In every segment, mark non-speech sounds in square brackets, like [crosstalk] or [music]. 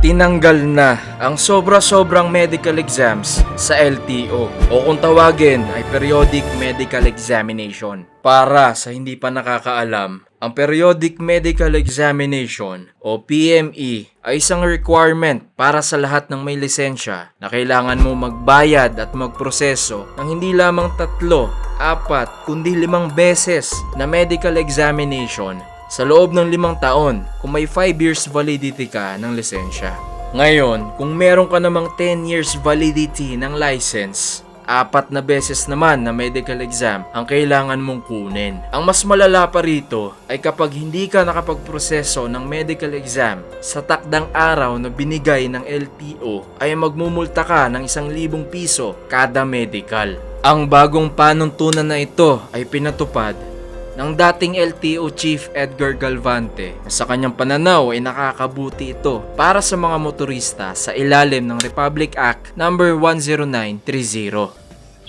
tinanggal na ang sobra-sobrang medical exams sa LTO o kung tawagin ay Periodic Medical Examination. Para sa hindi pa nakakaalam, ang Periodic Medical Examination o PME ay isang requirement para sa lahat ng may lisensya na kailangan mo magbayad at magproseso ng hindi lamang tatlo, apat, kundi limang beses na medical examination sa loob ng limang taon kung may 5 years validity ka ng lisensya. Ngayon, kung meron ka namang 10 years validity ng license, apat na beses naman na medical exam ang kailangan mong kunin. Ang mas malala pa rito ay kapag hindi ka nakapagproseso ng medical exam sa takdang araw na binigay ng LTO ay magmumulta ka ng isang libong piso kada medical. Ang bagong panuntunan na ito ay pinatupad ng dating LTO Chief Edgar Galvante. Sa kanyang pananaw ay nakakabuti ito para sa mga motorista sa ilalim ng Republic Act No. 10930.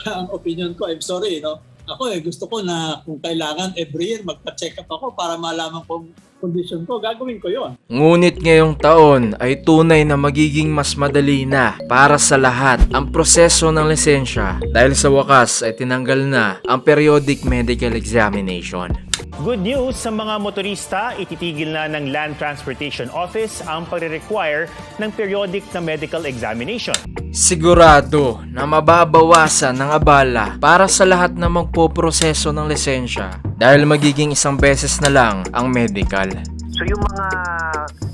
[laughs] ang opinion ko, I'm sorry, no? Ako eh, gusto ko na kung kailangan every year magpa-check up ako para malaman kung condition ko, gagawin ko yon. Ngunit ngayong taon ay tunay na magiging mas madali na para sa lahat ang proseso ng lisensya dahil sa wakas ay tinanggal na ang periodic medical examination. Good news sa mga motorista, ititigil na ng Land Transportation Office ang pagre-require ng periodic na medical examination. Sigurado na mababawasan ng abala para sa lahat na magpoproseso ng lisensya dahil magiging isang beses na lang ang medical. So yung mga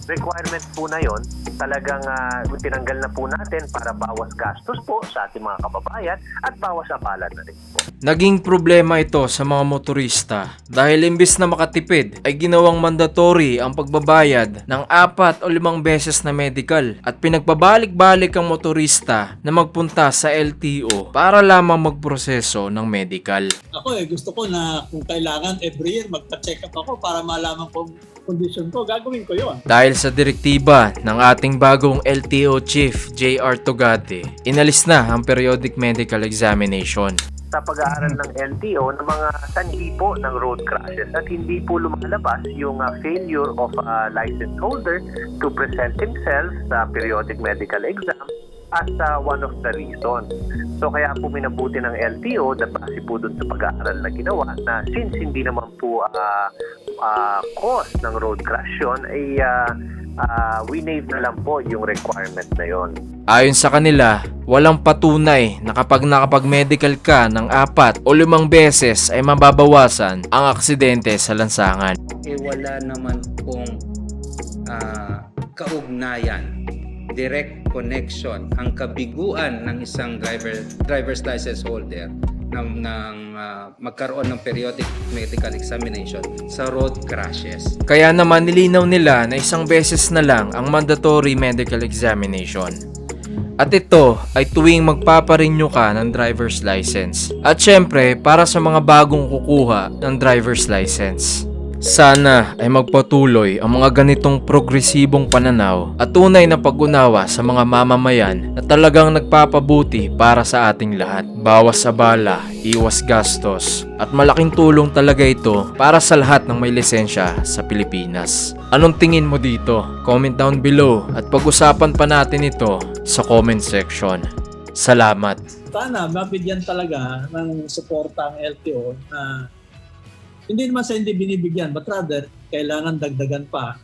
requirement po na yon, talagang ah, tinanggal na po natin para bawas gastos po sa ating mga kababayan at bawas abala na rin po. Naging problema ito sa mga motorista dahil imbis na makatipid ay ginawang mandatory ang pagbabayad ng apat o limang beses na medical at pinagpabalik-balik ang motorista na magpunta sa LTO para lamang magproseso ng medical. Ako eh, gusto ko na kung kailangan every year magpa-check up ako para malaman kung condition ko, gagawin ko yon. Dahil sa direktiba ng ating bagong LTO Chief JR Togate, inalis na ang periodic medical examination. Sa pag-aaral ng LTO ng mga sanhi po ng road crashes at hindi po lumalabas yung ah, failure of a license holder to present himself sa periodic medical exam as ah, one of the reasons. So kaya po minabuti ng LTO na base po dun sa pag-aaral na ginawa na since hindi naman po ah, ah, cause ng road crash yun, ay uh, winave na lang po yung requirement na yon. Ayon sa kanila, walang patunay na kapag nakapag-medical ka ng apat o limang beses ay mababawasan ang aksidente sa lansangan. eh wala naman pong ah, kaugnayan, direct connection, ang kabiguan ng isang driver driver's license holder ng, ng ah, magkaroon ng periodic medical examination sa road crashes. Kaya naman nilinaw nila na isang beses na lang ang mandatory medical examination. At ito ay tuwing magpaparenew ka ng driver's license. At syempre, para sa mga bagong kukuha ng driver's license. Sana ay magpatuloy ang mga ganitong progresibong pananaw at tunay na pag-unawa sa mga mamamayan na talagang nagpapabuti para sa ating lahat. Bawas sa bala, iwas gastos, at malaking tulong talaga ito para sa lahat ng may lisensya sa Pilipinas. Anong tingin mo dito? Comment down below at pag-usapan pa natin ito sa comment section. Salamat! Sana mabigyan talaga ng suporta ang LTO na hindi naman sa hindi binibigyan, but rather, kailangan dagdagan pa